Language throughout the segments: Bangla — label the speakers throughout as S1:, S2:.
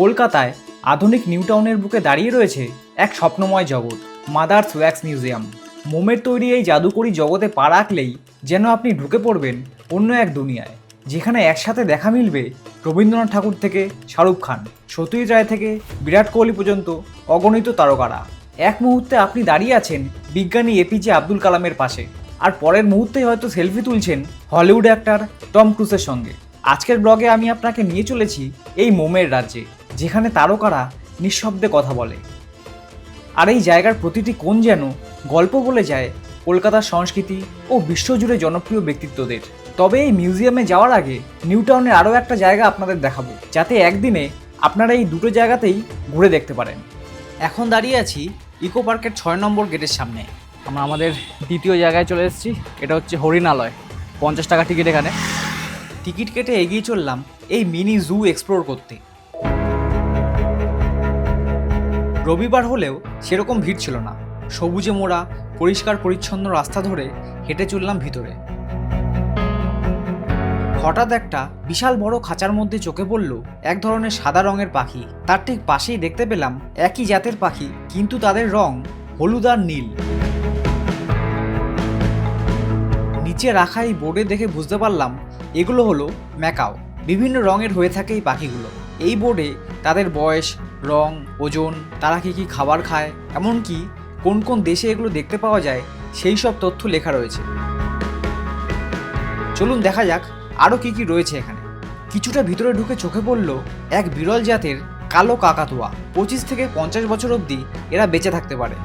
S1: কলকাতায় আধুনিক নিউ টাউনের বুকে দাঁড়িয়ে রয়েছে এক স্বপ্নময় জগৎ, মাদার্স ওয়্যাক্স মিউজিয়াম। মোমের তৈরি এই জাদুকরি জগতে পা রাখলেই যেন আপনি ঢুকে পড়বেন অন্য এক দুনিয়ায়, যেখানে একসাথে দেখা মিলবে রবীন্দ্রনাথ ঠাকুর থেকে শাহরুখ খান সত্যজিৎ রায় থেকে বিরাট কোহলি পর্যন্ত অগণিত তারকারা। এক মুহূর্তে আপনি দাঁড়িয়ে আছেন বিজ্ঞানী এপিজে আব্দুল কালামের পাশে, আর পরের মুহূর্তেই হয়তো সেলফি তুলছেন হলিউড অ্যাক্টর টম ক্রুজের সঙ্গে। আজকের ব্লগে আমি আপনাকে নিয়ে চলেছি এই মোমের রাজ্যে। যেখানে তারকারা নিঃশব্দে কথা বলে। আর এই জায়গার প্রতিটি কোণ যেন গল্প বলে যায় কলকাতার সংস্কৃতি ও বিশ্বজুড়ে জনপ্রিয় ব্যক্তিত্বদের। তবে এই মিউজিয়ামে যাওয়ার আগে নিউটাউনের আরও একটা জায়গা আপনাদের দেখাবো, যাতে একদিনে আপনারা এই দুটো জায়গাতেই ঘুরে দেখতে পারেন। এখন দাঁড়িয়ে আছি ইকো পার্কের ছয় নম্বর গেটের সামনে। আমরা আমাদের দ্বিতীয় জায়গায় চলে এসেছি, এটা হচ্ছে হরিণালয়, পঞ্চাশ টাকা টিকিট এখানে। টিকিট কেটে এগিয়ে চললাম এই মিনি জু এক্সপ্লোর করতে। রবিবার হলেও সেরকম ভিড় ছিল না। সবুজে মোড়া, পরিষ্কার পরিচ্ছন্ন রাস্তা ধরে হেঁটে চললাম ভিতরে। হঠাৎ একটা বিশাল বড় খাঁচার মধ্যে চোখে পড়ল এক ধরনের সাদা রঙের পাখি। তার ঠিক পাশেই দেখতে পেলাম একই জাতের পাখি, কিন্তু তাদের রং হলুদ আর নীল। নিচে রাখা এই বোর্ডে দেখে বুঝতে পারলাম এগুলো হলো ম্যাকাও। বিভিন্ন রঙের হয়ে থাকে এই পাখিগুলো। এই বোর্ডে তাদের বয়স রং, ওজন, তারা কী কী খাবার খায়, এমনকি কোন কোন দেশে এগুলো দেখতে পাওয়া যায়, সেই সব তথ্য লেখা রয়েছে। চলুন দেখা যাক আরও কি কি রয়েছে এখানে। কিছুটা ভিতরে ঢুকে চোখে পড়ল এক বিরল জাতের কালো কাকাতুয়া। পঁচিশ থেকে পঞ্চাশ বছর অবধি এরা বেঁচে থাকতে পারে।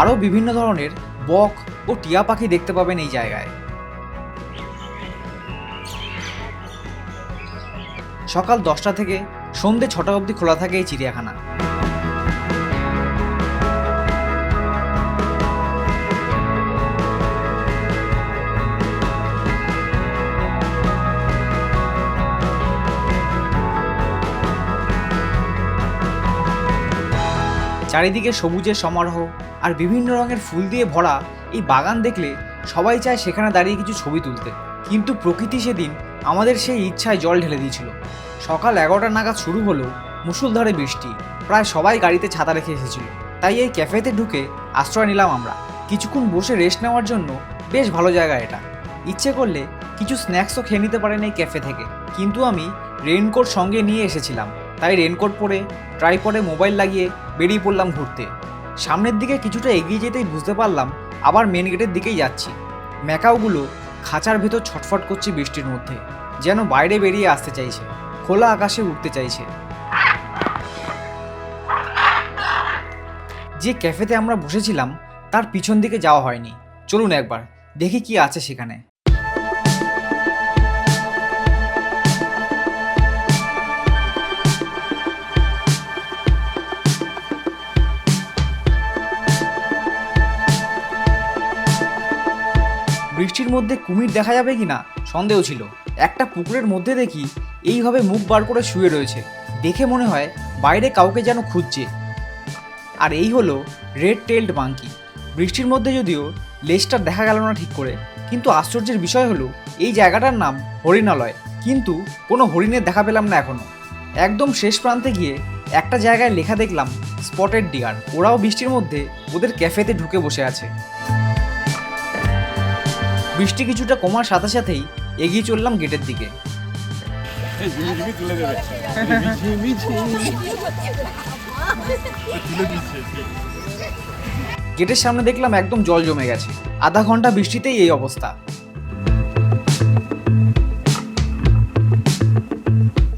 S1: আরও বিভিন্ন ধরনের বক ও টিয়া পাখি দেখতে পাবেন এই জায়গায়। সকাল দশটা থেকে সন্ধে ছটা অবধি খোলা থাকে এই চিড়িয়াখানা। চারিদিকে সবুজের সমারোহ আর বিভিন্ন রঙের ফুল দিয়ে ভরা এই বাগান দেখলে সবাই চায় সেখানে দাঁড়িয়ে কিছু ছবি তুলতে। কিন্তু প্রকৃতি সেদিন আমাদের সেই ইচ্ছায় জল ঢেলে দিয়েছিল। সকাল এগারোটা নাগাদ শুরু হলো মুষলধারে বৃষ্টি। প্রায় সবাই গাড়িতে ছাতা রেখে এসেছিল। তাই এই ক্যাফেতে ঢুকে আশ্রয় নিলাম আমরা। কিছুক্ষণ বসে রেস্ট নেওয়ার জন্য বেশ ভালো জায়গা এটা। ইচ্ছে করলে কিছু স্ন্যাক্সও খেয়ে নিতে পারেন এই ক্যাফে থেকে। কিন্তু আমি রেইনকোট সঙ্গে নিয়ে এসেছিলাম। তাই রেনকোট পরে ট্রাইপডে মোবাইল লাগিয়ে বেরিয়ে পড়লাম ঘুরতে। সামনের দিকে কিছুটা এগিয়ে যেতেই বুঝতে পারলাম আবার মেন গেটের দিকেই যাচ্ছি। ম্যাকাওগুলো খাঁচার ভেতর ছটফট করছে বৃষ্টির মধ্যে, যেন বাইরে বেরিয়ে আসতে চাইছে, খোলা আকাশে উঠতে চাইছে। যে ক্যাফেতে আমরা বসেছিলাম, তার পিছন দিকে যাওয়া হয়নি। চলুন একবার, দেখি কি আছে সেখানে। বৃষ্টির মধ্যে কুমির দেখা যাবে কি না সন্দেহ ছিল। একটা পুকুরের মধ্যে দেখি এইভাবে মুখ বার করে শুয়ে রয়েছে। দেখে মনে হয় বাইরে কাউকে যেন খুঁজছে। আর এই হলো রেড টেল্ড মাঙ্কি বৃষ্টির মধ্যে যদিও লেজটা দেখা গেল না ঠিক করে, কিন্তু আশ্চর্যের বিষয় হলো এই জায়গাটার নাম হরিণালয়। কিন্তু কোনো হরিণের দেখা পেলাম না এখনও একদম শেষ প্রান্তে গিয়ে একটা জায়গায় লেখা দেখলাম, স্পটেড ডিয়ার। ওরাও বৃষ্টির মধ্যে ওদের ক্যাফেতে ঢুকে বসে আছে। বৃষ্টি কিছুটা কমার সাথে সাথেই এগিয়ে চললাম গেটের দিকে। গেটের সামনে দেখলাম একদম জল জমে গেছে। আধা ঘণ্টা বৃষ্টিতেই এই অবস্থা।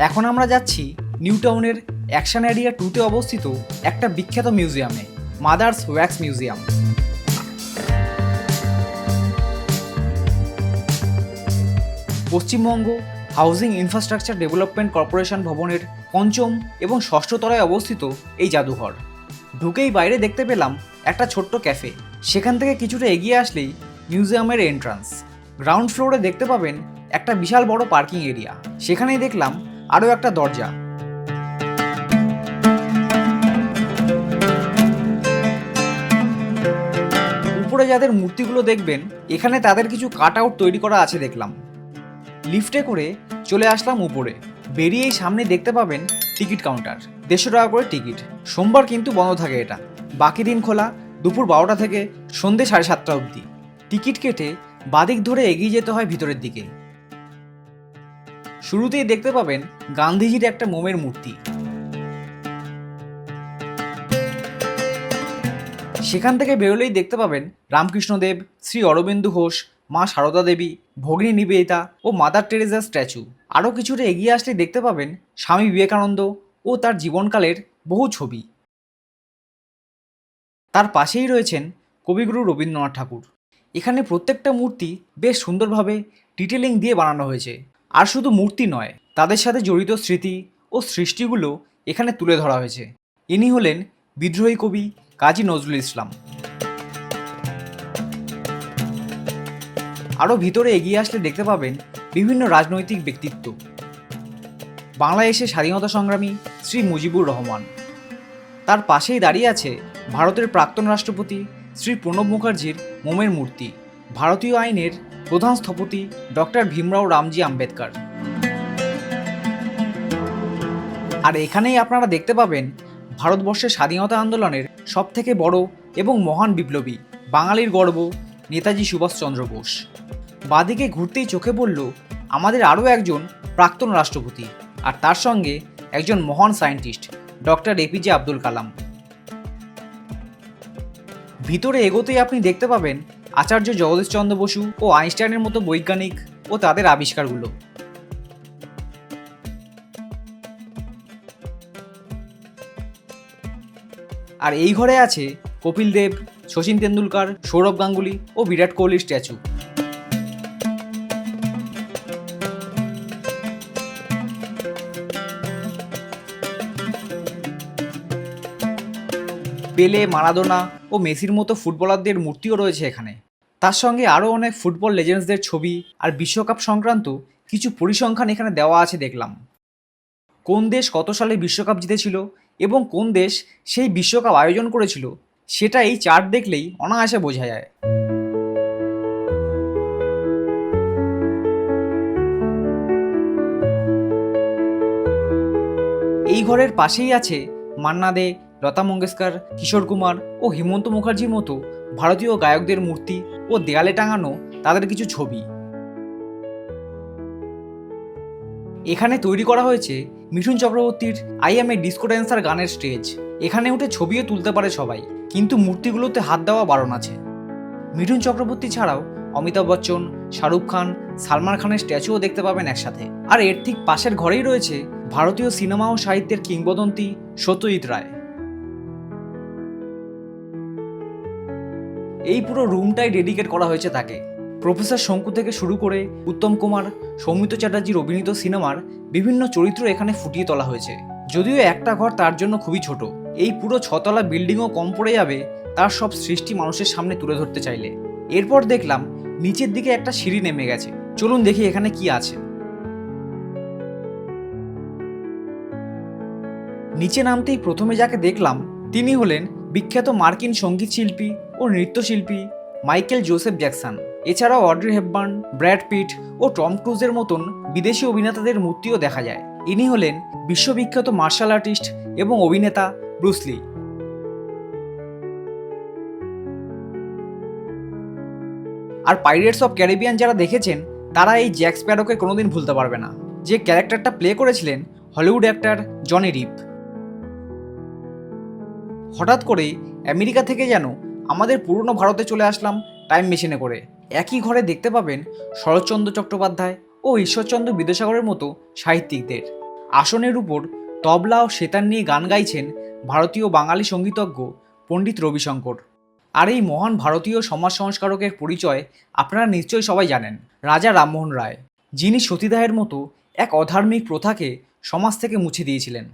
S1: এখন আমরা যাচ্ছি নিউ টাউনের অ্যাকশন এরিয়া টুতে অবস্থিত একটা বিখ্যাত মিউজিয়ামে, mother's wax museum. Paschimbanga housing infrastructure development corporation ভবনের পঞ্চম এবং ষষ্ঠ তলায় অবস্থিত এই জাদুঘর। ঢুকেই বাইরে দেখতে পেলাম একটা ছোট্ট ক্যাফে। সেখান থেকে কিছুটা এগিয়ে আসলেই মিউজিয়ামের এন্ট্রান্স গ্রাউন্ড ফ্লোরে দেখতে পাবেন একটা বিশাল বড় পার্কিং এরিয়া সেখানেই দেখলাম আরও একটা দরজা। উপরে যাদের মূর্তিগুলো দেখবেন, এখানে তাদের কিছু কাট আউট তৈরি করা আছে দেখলাম। লিফটে করে চলে আসলাম উপরে। বেরিয়েই সামনে দেখতে পাবেন টিকিট কাউন্টার। দেড়শো টাকা করে টিকিট। সোমবার কিন্তু বন্ধ থাকে এটা। বাকি দিন খোলা দুপুর বারোটা থেকে সন্ধে সাড়ে সাতটা অবধি। টিকিট কেটে বাদিক ধরে এগিয়ে যেতে হয় ভিতরের দিকে। শুরুতেই দেখতে পাবেন গান্ধীজির একটা মোমের মূর্তি। সেখান থেকে বেরোলেই দেখতে পাবেন রামকৃষ্ণদেব, শ্রী অরবিন্দু ঘোষ মা সারদা দেবী, ভগ্নী নিবেদিতা ও মাদার টেরেজার স্ট্যাচু। আরও কিছুটা এগিয়ে আসলে দেখতে পাবেন স্বামী বিবেকানন্দ ও তার জীবনকালের বহু ছবি। তার পাশেই রয়েছেন কবিগুরু রবীন্দ্রনাথ ঠাকুর। এখানে প্রত্যেকটা মূর্তি বেশ সুন্দরভাবে ডিটেলিং দিয়ে বানানো হয়েছে। আর শুধু মূর্তি নয়, তাদের সাথে জড়িত স্মৃতি ও সৃষ্টিগুলো এখানে তুলে ধরা হয়েছে। ইনি হলেন বিদ্রোহী কবি কাজী নজরুল ইসলাম। আরও ভিতরে এগিয়ে আসলে দেখতে পাবেন বিভিন্ন রাজনৈতিক ব্যক্তিত্ব। বাংলাদেশের স্বাধীনতা সংগ্রামী শ্রী মুজিবুর রহমান। তার পাশেই দাঁড়িয়ে আছে ভারতের প্রাক্তন রাষ্ট্রপতি শ্রী প্রণব মুখার্জির মোমের মূর্তি, ভারতীয় আইনের প্রধান স্থপতি ডক্টর ভীমরাও রামজি আম্বেদকর। আর এখানেই আপনারা দেখতে পাবেন ভারতবর্ষের স্বাধীনতা আন্দোলনের সবথেকে বড় এবং মহান বিপ্লবী বাঙালির গর্ব নেতাজি সুভাষচন্দ্র বোস। বাদিকে ঘুরতেই চোখে পড়ল আমাদের আরও একজন প্রাক্তন রাষ্ট্রপতি আর তার সঙ্গে একজন মহান scientist, doctor APJ Abdul Kalam. ভিতরে এগোতেই আপনি দেখতে পাবেন আচার্য জগদীশচন্দ্র বসু ও আইনস্টাইনের মতো বৈজ্ঞানিক ও তাদের আবিষ্কারগুলো। আর এই ঘরে আছে কপিল দেব শচীন তেন্ডুলকার, সৌরভ গাঙ্গুলি ও বিরাট কোহলির স্ট্যাচু। পেলে, মারাদোনা ও মেসির মতো ফুটবলারদের মূর্তিও রয়েছে এখানে। তার সঙ্গে আরও অনেক ফুটবল লেজেন্ডসদের ছবি আর বিশ্বকাপ সংক্রান্ত কিছু পরিসংখ্যান এখানে দেওয়া আছে দেখলাম। কোন দেশ কত সালে বিশ্বকাপ জিতেছিল এবং কোন দেশ সেই বিশ্বকাপ আয়োজন করেছিল সেটা এই চার্ট দেখলেই অনায়াসে বোঝা যায়। এই ঘরের পাশেই আছে মান্না দে, লতা মঙ্গেশকর, কিশোর কুমার ও হেমন্ত মুখার্জির মতো ভারতীয় গায়কদের মূর্তি ও দেয়ালে টাঙানো তাদের কিছু ছবি। এখানে তৈরি করা হয়েছে মিঠুন চক্রবর্তীর I am a disco dancer গানের স্টেজ। এখানে উঠে ছবিও তুলতে পারে সবাই। কিন্তু মূর্তিগুলোতে হাত দেওয়া বারণ আছে। মিঠুন চক্রবর্তী ছাড়াও অমিতাভ বচ্চন, শাহরুখ খান, সালমান খানের স্ট্যাচুও দেখতে পাবেন একসাথে। আর এর ঠিক পাশের ঘরেই রয়েছে ভারতীয় সিনেমা ও সাহিত্যের কিংবদন্তি সত্যজিৎ রায়। এই পুরো রুমটাই ডেডিকেট করা হয়েছে তাকে। প্রফেসর শঙ্কু থেকে শুরু করে উত্তম কুমার সৌমিত চ্যাটার্জির অভিনীত সিনেমার বিভিন্ন চরিত্র এখানে ফুটিয়ে তোলা হয়েছে। যদিও একটা ঘর তার জন্য খুবই ছোট। এই পুরো ছতলা বিল্ডিংও কম পড়ে যাবে, তার সব সৃষ্টি মানুষের সামনে তুলে ধরতে চাইলে। এরপর দেখলাম, নিচের দিকে একটা সিঁড়ি নেমে গেছে। চলুন দেখি এখানে কি আছে। নিচে নামতেই প্রথমে যাকে দেখলাম, তিনি হলেন বিখ্যাত মার্কিন সংগীত শিল্পী ও নৃত্যশিল্পী মাইকেল জোসেফ জ্যাকসন। এছাড়াও অড্রি হেপবার্ন, ব্র্যাড পিট ও টম ক্রুজের মতন বিদেশি অভিনেতাদের মূর্তিও দেখা যায়। ইনি হলেন বিশ্ববিখ্যাত মার্শাল আর্টিস্ট এবং অভিনেতা ব্রুসলি আর পাইরেটস অফ ক্যারিবিয়ান যারা দেখেছেন, তারা এই জ্যাক স্প্যারোকে কোনোদিন ভুলতে পারবে না। যে ক্যারেক্টারটা প্লে করেছিলেন হলিউড অ্যাক্টর জনি রিপ হঠাৎ করে আমেরিকা থেকে যেন আমাদের পুরনো ভারতে চলে আসলাম টাইম মেশিনে করে। একই ঘরে দেখতে পাবেন শরৎচন্দ্র চট্টোপাধ্যায় ও ঈশ্বরচন্দ্র বিদ্যাসাগরের মতো সাহিত্যিকদের। আসনের উপর তবলা ও সেতার নিয়ে গান গাইছেন ভারতীয় বাঙালি সঙ্গীতজ্ঞ পণ্ডিত রবিশঙ্কর। আর এই মহান ভারতীয় সমাজ সংস্কারকের পরিচয় আপনারা নিশ্চয়ই সবাই জানেন, রাজা রামমোহন রায়, যিনি সতীদাহের মতো এক অধার্মিক প্রথাকে সমাজ থেকে মুছে দিয়েছিলেন।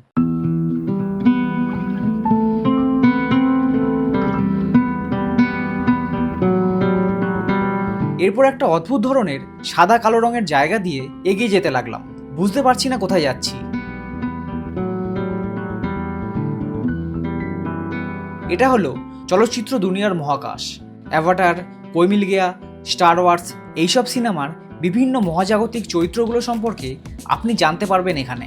S1: এরপর একটা অদ্ভুত ধরনের সাদা কালো রঙের জায়গা দিয়ে এগিয়ে যেতে লাগলাম। বুঝতে পারছি না কোথায় যাচ্ছি। এটা হলো চলচ্চিত্র দুনিয়ার মহাকাশ। অ্যাভাটার কৈমিল গেয়া স্টার ওয়ার্স এইসব সিনেমার বিভিন্ন মহাজাগতিক চরিত্রগুলো সম্পর্কে আপনি জানতে পারবেন এখানে।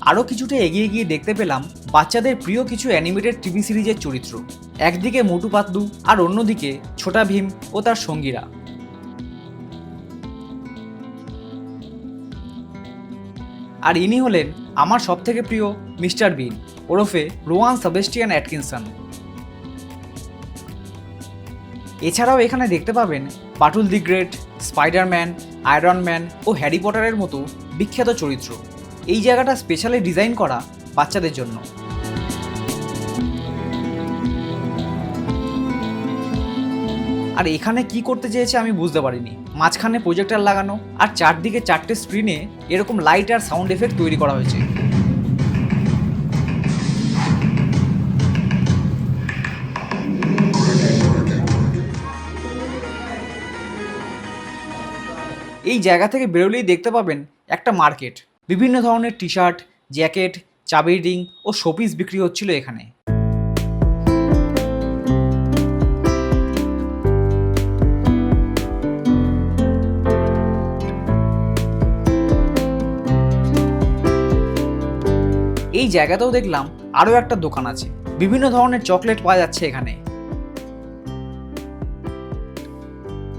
S1: আরও কিছুটা এগিয়ে গিয়ে দেখতে পেলাম বাচ্চাদের প্রিয় কিছু অ্যানিমেটেড টিভি সিরিজের চরিত্র। একদিকে মোটু পাতলু আর অন্যদিকে ছোটা ভীম ও তার সঙ্গীরা। আর ইনি হলেন আমার সবথেকে প্রিয় মিস্টার বিন ওরফে রোয়ান সাবেস্টিয়ান অ্যাটকিনসন। এছাড়াও এখানে দেখতে পাবেন Patul the great, Spiderman, Iron Man O Harry পটারের মতো বিখ্যাত চরিত্র। এই জায়গাটা স্পেশালি ডিজাইন করা বাচ্চাদের জন্য। আর এখানে কি করতে চেয়েছে আমি বুঝতে পারিনি। মাঝখানে প্রজেক্টর লাগানো আর চারদিকে চারটে স্ক্রিনে এরকম লাইট আর সাউন্ড এফেক্ট তৈরি করা হয়েছে। এই জায়গা থেকে বেরোলেই দেখতে পাবেন একটা মার্কেট বিভিন্ন ধরনের টি শার্ট জ্যাকেট চাবির রিং ও শোপিস বিক্রি হচ্ছিল এখানে। জায়গাতেও দেখলাম আরও একটা দোকান আছে। বিভিন্ন ধরনের চকলেট পাওয়া যাচ্ছে এখানে।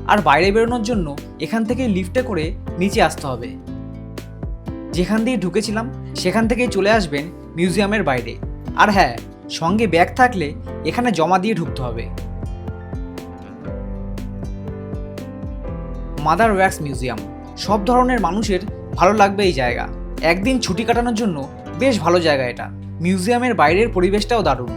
S1: আর বাইরে বেরোনোর জন্য এখান থেকে লিফটে করে নিচে আসতে হবে। যেখান দিয়ে ঢুকেছিলাম, সেখান থেকেই চলে আসবেন মিউজিয়ামের বাইরে। আর হ্যাঁ সঙ্গে ব্যাগ থাকলে এখানে জমা দিয়ে ঢুকতে হবে। মাদার ওয়্যাক্স মিউজিয়াম সব ধরনের মানুষের ভালো লাগবে এই জায়গা। একদিন ছুটি কাটানোর জন্য বেশ ভালো জায়গা এটা। মিউজিয়ামের বাইরের পরিবেশটাও দারুণ।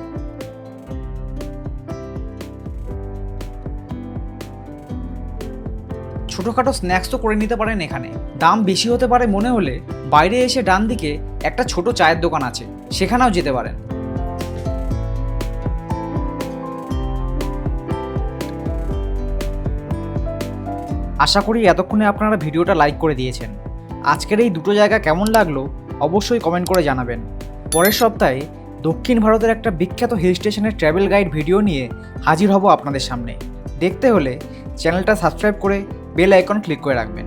S1: ছোটোখাটো স্ন্যাক্স তো করে নিতে পারেন এখানে। দাম বেশি হতে পারে মনে হলে বাইরে এসে ডান দিকে একটা ছোট চায়ের দোকান আছে, সেখানেও যেতে পারেন। আশা করি এতক্ষণে আপনারা ভিডিওটা লাইক করে দিয়েছেন। আজকের এই দুটো জায়গা কেমন লাগল অবশ্যই কমেন্ট করে জানাবেন। পরের সপ্তাহে দক্ষিণ ভারতের একটা বিখ্যাত হিল স্টেশনের ট্র্যাভেল গাইড ভিডিও নিয়ে হাজির হব আপনাদের সামনে। দেখতে হলে চ্যানেলটা সাবস্ক্রাইব করে বেল আইকন ক্লিক করে রাখবেন।